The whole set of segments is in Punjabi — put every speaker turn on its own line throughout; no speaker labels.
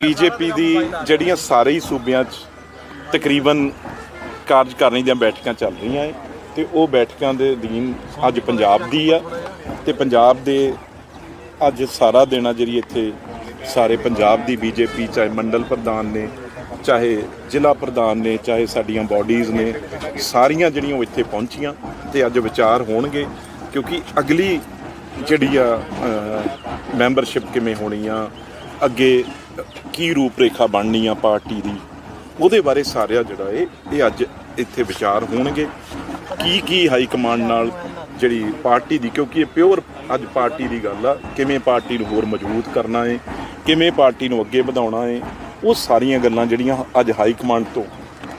ਬੀਜੇਪੀ ਦੀ ਜਿਹੜੀਆਂ ਸਾਰੇ ਹੀ ਸੂਬਿਆਂ 'ਚ ਤਕਰੀਬਨ ਕਾਰਜਕਾਰਨੀ ਦੀਆਂ ਬੈਠਕਾਂ ਚੱਲ ਰਹੀਆਂ ਏ, ਤੇ ਉਹ ਬੈਠਕਾਂ ਦੇ ਅਧੀਨ ਅੱਜ ਪੰਜਾਬ ਦੀ ਆ, ਤੇ ਪੰਜਾਬ ਦੇ ਅੱਜ ਸਾਰਾ ਦਿਨ ਆ ਜਿਹੜੀ ਇੱਥੇ ਸਾਰੇ ਪੰਜਾਬ ਦੀ ਬੀਜੇਪੀ, ਚਾਹੇ ਮੰਡਲ ਪ੍ਰਧਾਨ ਨੇ, ਚਾਹੇ ਜ਼ਿਲ੍ਹਾ ਪ੍ਰਧਾਨ ਨੇ, ਚਾਹੇ ਸਾਡੀਆਂ ਬਾਡੀਜ਼ ਨੇ, ਸਾਰੀਆਂ ਜਿਹੜੀਆਂ ਉਹ ਇੱਥੇ ਪਹੁੰਚੀਆਂ, ਤੇ ਅੱਜ ਵਿਚਾਰ ਹੋਣਗੇ, ਕਿਉਂਕਿ ਅਗਲੀ ਜਿਹੜੀ ਆ ਮੈਂਬਰਸ਼ਿਪ ਕਿਵੇਂ ਹੋਣੀ ਆ, ਅੱਗੇ ਕੀ ਰੂਪਰੇਖਾ ਬਣਨੀ ਆ ਪਾਰਟੀ ਦੀ? ਉਹਦੇ ਬਾਰੇ ਸਾਰਿਆ ਜਿਹੜਾ ਇਹ ਇਹ ਅੱਜ ਇੱਥੇ ਵਿਚਾਰ ਹੋਣਗੇ। ਕੀ ਕੀ ਹਾਈ ਕਮਾਂਡ ਨਾਲ ਜਿਹੜੀ ਪਾਰਟੀ ਦੀ, ਕਿਉਂਕਿ ਇਹ ਪਿਓਰ ਅੱਜ ਪਾਰਟੀ ਦੀ ਗੱਲ ਆ, ਕਿਵੇਂ ਪਾਰਟੀ ਨੂੰ ਹੋਰ ਮਜ਼ਬੂਤ ਕਰਨਾ ਹੈ ਕਿਵੇਂ ਪਾਰਟੀ ਨੂੰ ਅੱਗੇ ਵਧਾਉਣਾ ਹੈ ਉਹ ਸਾਰੀਆਂ ਗੱਲਾਂ ਜਿਹੜੀਆਂ ਅੱਜ ਹਾਈ ਕਮਾਂਡ ਤੋਂ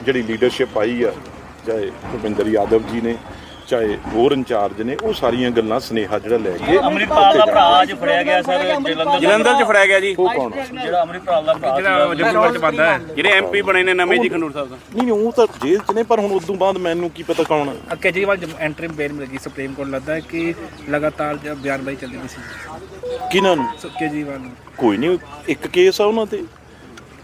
ਜਿਹੜੀ ਲੀਡਰਸ਼ਿਪ ਆਈ ਆ, ਚਾਹੇ ਭੁਪਿੰਦਰ ਯਾਦਵ ਜੀ ਨੇ ਚਾਹੇ ਹੋਰ ਇੰਚਾਰਜ ਨੇ ਉਹ ਸਾਰੀਆਂ ਗੱਲਾਂ ਸੁਨੇਹਾ ਜਿਹੜਾ ਲੈ ਕੇ
ਅਮਰਿਤਪਾਲ ਦਾ ਭਰਾ ਅੱਜ ਫੜਿਆ ਗਿਆ ਸਰ ਜਲੰਧਰ
ਚ ਫੜਿਆ ਗਿਆ ਜੀ।
ਉਹ ਕੌਣ
ਜਿਹੜਾ ਅਮਰਿਤਪਾਲ ਦਾ ਭਰਾ
ਜਿਹੜਾ ਜੰਮੂ ਵਿੱਚ ਬੰਦਾ ਹੈ ਜਿਹੜੇ ਐਮਪੀ ਬਣੇ ਨੇ ਨਵੇਂ ਜੀ ਖੰਡੂਰ ਸਾਹਿਬ ਦਾ।
ਨਹੀਂ ਨਹੀਂ ਉਹ ਤਾਂ ਜੇਲ੍ਹ ਚ ਨੇ ਪਰ ਹੁਣ ਉਦੋਂ ਬਾਅਦ ਮੈਨੂੰ ਕੀ ਪਤਾ ਕੌਣ ਹੈ
ਕੇਜਰੀਵਾਲ ਐਂਟਰੀ ਬੇਲ ਮਿਲ ਗਈ ਸੁਪਰੀਮ ਕੋਰਟ ਲੱਗਦਾ ਕਿ ਲਗਾਤਾਰ ਜਿਹੜਾ ਬਿਆਨਬਾਜ਼ੀ ਚੱਲਦੀ ਸੀ।
ਕਿਨਾਂ ਨੂੰ?
ਕੇਜਰੀਵਾਲ ਨੂੰ।
ਕੋਈ ਨਹੀਂ ਇੱਕ ਕੇਸ ਆ ਉਹਨਾਂ ਤੇ।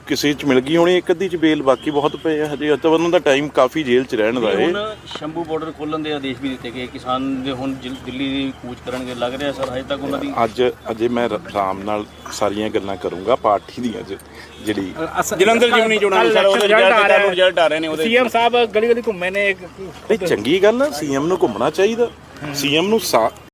ਕਿਸੇ ਚ ਮਿਲ ਗਈ ਹੋਣੀ ਇੱਕ ਅੱਧੀ ਚ ਬੇਲ ਬਾਕੀ ਬਹੁਤ ਪਏ ਆ ਹਜੇ ਤਾਂ ਦਾ ਟਾਈਮ ਕਾਫੀ ਜੇਲ੍ਹ ਚ ਰਹਿਣ ਦਾ ਹੈ
ਹੁਣ ਸ਼ੰਭੂ ਬਾਰਡਰ ਖੋਲਣ ਦੇ ਆਦੇਸ਼ ਵੀ ਦਿੱਤੇ ਗਏ। ਕਿਸਾਨ ਦੇ ਹੁਣ ਦਿੱਲੀ ਦੀ ਕੂਚ ਕਰਨਗੇ ਲੱਗ ਰਿਹਾ ਸਰ ਹਜੇ ਤੱਕ ਉਹਨਾਂ ਦੀ
ਅੱਜ ਅਜੇ ਮੈਂ ਰਾਮ ਨਾਲ ਸਾਰੀਆਂ ਗੱਲਾਂ ਕਰੂੰਗਾ ਪਾਰਟੀ ਦੀਆਂ ਜਿਹੜੀ
ਜਲੰਧਰ ਜਿਉਣੀ ਚੋਣਾਂ ਸਰ ਉਹਦੇ ਰਿਜ਼ਲਟ ਆ ਰਹੇ ਨੇ। ਉਹਦੇ
ਸੀਐਮ ਸਾਹਿਬ ਗਲੀ ਗਲੀ ਘੁੰਮੇ ਨੇ।
ਇੱਕ- ਚੰਗੀ ਗੱਲ ਸੀਐਮ ਨੂੰ ਘੁੰਮਣਾ ਚਾਹੀਦਾ। ਸੀਐਮ ਨੂੰ